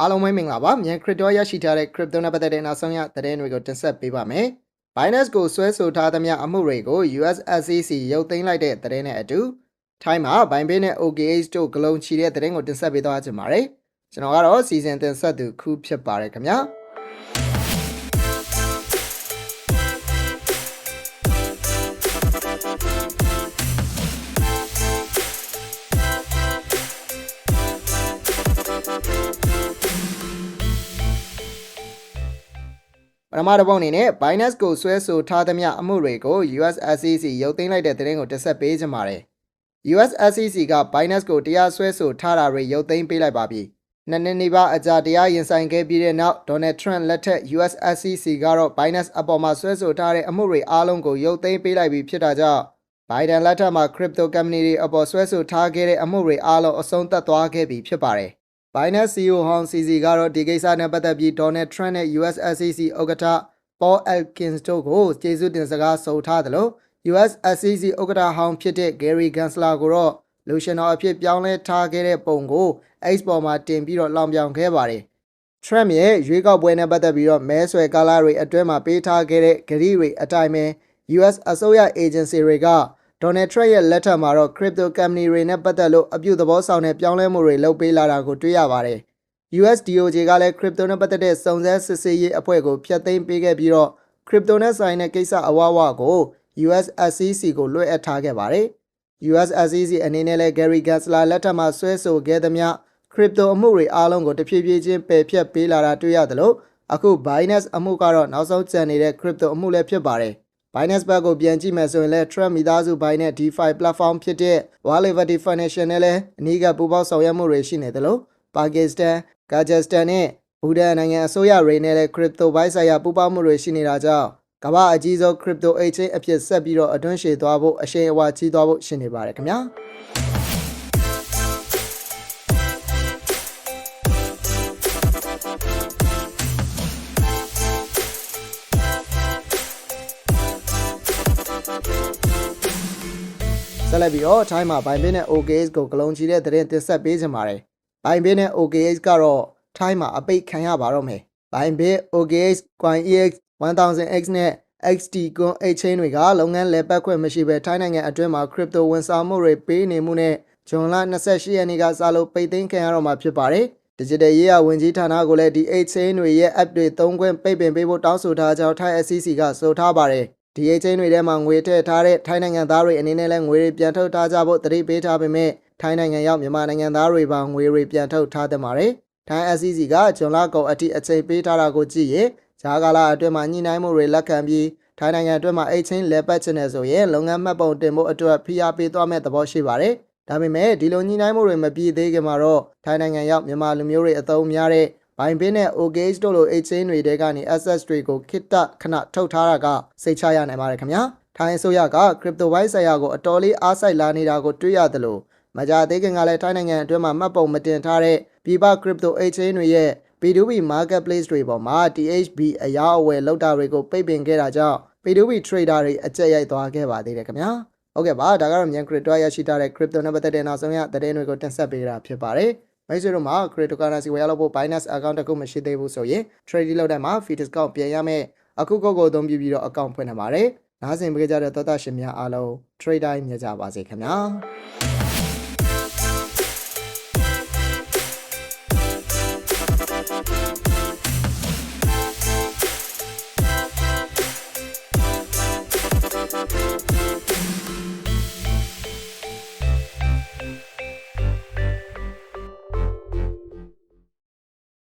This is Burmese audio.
အားလုံးပဲမင်္ဂလာပါမြန် crypto ရရှိထားတဲ့ crypto နဲ့ပတ်သက်တဲ့နောက်ဆုံးရသတင်းတွေကိုတင်ဆက်ပေးပါမယ် Binance ကိုဆွဲဆိုထားသမျှအမှုတွေကို US SEC ရုပ်သိမ်းလိုက်တဲ့သတင်းနဲ့အတူထိုင်းမှာ Binance နဲ့ OKX တို့ဂလုံးချီတဲ့သတင်းကိုတင်ဆက်ပေးသွားကြပါမယ်ကျွန်တော်ကတော့စီစဉ်တင်ဆက်သူခုဖြစ်ပါတယ်ခင်ဗျာ ပထမတစ်ပုတ်အနေနဲ့ Binance ကိုဆွဲဆိုထားသမျှအမှုတွေကို US SEC ရုပ်သိမ်းလိုက်တဲ့သတင်းကိုတင်ဆက်ပေးကြပါမယ်။ US SEC က Binance ကိုတရားစွဲဆိုထားတာတွေရုပ်သိမ်းပေးလိုက်ပါပြီ။နှစ်နှစ်နီးပါးအကြာတရားရင်ဆိုင်ခဲ့ပြီးတဲ့နောက် Donald Trump လက်ထက် US SEC ကတော့ Binance အပေါ်မှာဆွဲဆိုထားတဲ့အမှုတွေအားလုံးကိုရုပ်သိမ်းပေးလိုက်ပြီဖြစ်တာကြောင့် Biden လက်ထက်မှာ crypto company တွေအပေါ်ဆွဲဆိုထားခဲ့တဲ့အမှုတွေအားလုံးအဆုံးသတ်သွားခဲ့ပြီဖြစ်ပါတယ်။ Binance CEO ဟောင်း CZ ကတော့ဒီကိစ္စနဲ့ပတ်သက်ပြီး Donald Trump နဲ့ US SEC ဥက္ကဋ္ဌ Paul Elkins တို့ကိုကျေးဇူးတင်စကားဆိုထားသလို US SEC ဥက္ကဋ္ဌဟောင်းဖြစ်တဲ့ Gary Gensler ကိုတော့လူရှင်တော်အဖြစ်ပြောင်းလဲထားခဲ့တဲ့ပုံကို X ပေါ်မှာတင်ပြီးတော့လောင်ပြောင်ခဲ့ပါတယ်။ Trump ရဲ့ရွေးကောက်ပွဲနဲ့ပတ်သက်ပြီးတော့မဲဆွယ်ကာလတွေအတွင်းမှာပေးထားခဲ့တဲ့ဂရီတွေအတိုင်းပဲ US အစိုးရ agency တွေက Donald Trump ရဲ့လက်ထက်မှာတော့ crypto company တွေနဲ့ပတ်သက်လို့အပြုသဘောဆောင်တဲ့ပြောင်းလဲမှုတွေလုပ်ပေးလာတာကိုတွေ့ရပါတယ်။ US DOJ ကလည်း crypto နဲ့ပတ်သက်တဲ့စုံစမ်းစစ်ဆေးရေးအဖွဲ့ကိုဖျက်သိမ်းပေးခဲ့ပြီးတော့ crypto နဲ့ဆိုင်တဲ့ကိစ္စအဝဝကို US SEC ကိုလွှဲအပ်ထားခဲ့ပါတယ်။ US SEC အနေနဲ့လည်း Gary Gensler လက်ထက်မှာဆွဲဆိုခဲ့သမျှ crypto အမှုတွေအားလုံးကိုတဖြည်းဖြည်းချင်းပယ်ဖျက်ပေးလာတာတွေ့ရသလိုအခု Binance အမှုကတော့နောက်ဆုံးကျန်နေတဲ့ crypto အမှုလည်းဖြစ်ပါတယ်။ Binance ဘက်ကိုပြန်ကြည့်မယ်ဆိုရင်လည်း Trump မိသားစုပိုင်းနဲ့ DeFi platform ဖြစ်တဲ့ War Liberty Financial နဲ့လည်းအနည်းကပူးပေါင်းဆောင်ရွက်မှုတွေရှိနေသလိုပါကစ္စတန်၊ကာဂျစတန်နဲ့ဘူဒန်နိုင်ငံအစိုးရတွေနဲ့လည်း crypto ဘိုင်းဆိုင်ရာပူးပေါင်းမှုတွေရှိနေတာကြောင့်ကမ္ဘာအကြီးဆုံး crypto exchange အဖြစ်ဆက်ပြီးတော့အတွင်းရှည်သွားဖို့အရှိန်အဝါကြီးသွားဖို့ရှိနေပါတယ်ခင်ဗျာ ဆက်လက်ပြီးတော့ time မှာ Binance နဲ့ OKX ကိုကလုံးချီတဲ့သတင်းတင်ဆက်ပေးကြပါမယ်။ Binance နဲ့ OKX ကတော့ time မှာအပိတ်ခံရပါတော့မယ်။ Binance OKX CoinEX 1000X နဲ့ XT Coin Exchange တွေကလုပ်ငန်းလည်ပတ်ခွင့်မရှိဘဲထိုင်းနိုင်ငံအတွင်းမှာ crypto ဝန်ဆောင်မှုတွေပေးနေမှုနဲ့ဇွန်လ28ရက်နေ့ကစလို့ပိတ်သိမ်းခံရတော့မှာဖြစ်ပါတယ်။ Digital ရေးရာဝန်ကြီးဌာနကိုလည်းဒီ exchange တွေရဲ့ app တွေသုံးခွင့်ပိတ်ပင်ပေးဖို့တောင်းဆိုထားကြောင်းထိုင်း SEC ကဆိုထားပါတယ်။ ဒီ exchange တွေထဲမှာငွေထည့်ထားတဲ့ထိုင်းနိုင်ငံသားတွေအနေနဲ့လည်းငွေတွေပြန်ထုတ်ထားကြဖို့တတိပေးထားပေမဲ့ထိုင်းနိုင်ငံရောက်မြန်မာနိုင်ငံသားတွေပါငွေတွေပြန်ထုတ်ထားသင့်ပါတယ်။ထိုင်း SEC ကဇွန်လကုန်အထိအချိန်ပေးထားတာကိုကြည့်ရင်ဂျာကာလာအတွင်းမှာညှိနှိုင်းမှုတွေလက်ခံပြီးထိုင်းနိုင်ငံအတွင်းမှာအိတ်ချင်းလဲပတ်ချင်တယ်ဆိုရင်လုပ်ငန်းမှတ်ပုံတင်ဖို့အတွက်ဖိအားပေးသွားမဲ့သဘောရှိပါတယ်။ဒါပေမဲ့ဒီလိုညှိနှိုင်းမှုတွေမပြည့်သေးခင်မှာတော့ထိုင်းနိုင်ငံရောက်မြန်မာလူမျိုးတွေအသုံးများတဲ့ ဘိုင်ဘင်းနဲ့ OKH တို့လို exchange တွေတဲကနေ access တွေကိုခိတ္တခဏထုတ်ထားတာကစိတ်ချရနိုင်ပါတယ်ခင်ဗျာ။ထိုင်းအစိုးရက crypto ဘိုင်းဆိုင်ရာကိုအတော်လေးအားစိုက်လာနေတာကိုတွေ့ရသလိုမကြသေးခင်ကလည်းထိုင်းနိုင်ငံအတွင်းမှာမှတ်ပုံမတင်ထားတဲ့ပြည်ပ crypto exchange တွေရဲ့ P2P marketplace တွေပေါ်မှာ THB အယောက်အဝယ်လောက်တာတွေကိုပိတ်ပင်ခဲ့တာကြောင့် P2P trader တွေအကြက်ရိုက်သွားခဲ့ပါသေးတယ်ခင်ဗျာဟုတ်ကဲ့ပါဒါကတော့မြန် crypto ရရှိထားတဲ့ crypto နဲ့ပတ်သက်တဲ့နောက်ဆုံးရသတင်းတွေကိုတင်ဆက်ပေးတာဖြစ်ပါတယ် မိတ်ဆွေတို့မှာ cryptocurrency ဝယ်ရလို့ဖို့ Binance account တစ်ခုမရှိသေးဘူးဆိုရင် trade လုပ်တဲ့မှာ fee discount ပြန်ရမယ်အခုကိုကိုအသုံးပြုပြီးတော့ account ဖွင့်နေပါတယ်နားဆင်ပေးကြတဲ့သောတာရှင်များအားလုံး trade တိုင်းမြကြပါစေခင်ဗျာ